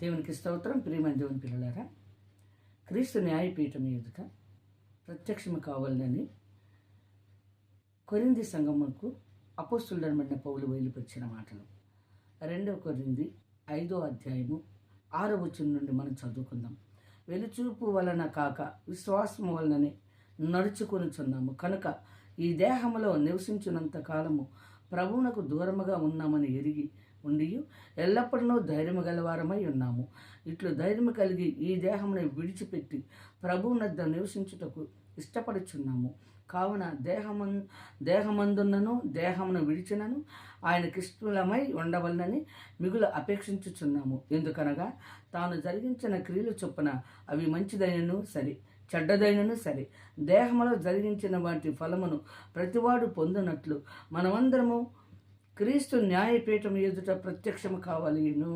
దేవునికి స్తోత్రం. ప్రియమైన దేవుని పిల్లలారా క్రీస్తు న్యాయపీఠం ఎదుట ప్రత్యక్షము కావాలని కొరింది సంగముకు అపోస్తులమైన పౌలు బయలుపరిచిన మాటలు. రెండవ కొరింది ఐదో అధ్యాయము ఆరో వచ్చిన నుండి మనం చదువుకుందాం. వెలుచూపు వలన కాక విశ్వాసము వలననే నడుచుకొనుచున్నాము. కనుక ఈ దేహములో నివసించినంత కాలము ప్రభువునకు దూరముగా ఉన్నామని ఎరిగి ఉండి ఎల్లప్పుడూ ధైర్యము గలవారమై ఉన్నాము. ఇట్లు ధైర్యం కలిగి ఈ దేహమును విడిచిపెట్టి ప్రభువునద్ద నివసించుటకు ఇష్టపడుచున్నాము. కావున దేహమన్ దేహమందున్నను దేహమును విడిచినను ఆయన కృష్ణులమై ఉండవలనని మిగులు అపేక్షించుచున్నాము. ఎందుకనగా తాను జరిగించిన క్రియలు చొప్పున అవి మంచిదైనను సరే చెడ్డదైనను సరే. దేహములో జరిగించిన వాటి ఫలమును ప్రతివాడు పొందినట్లు మనమందరము క్రీస్తు న్యాయపీఠం ఎదుట ప్రత్యక్షము కావాలిను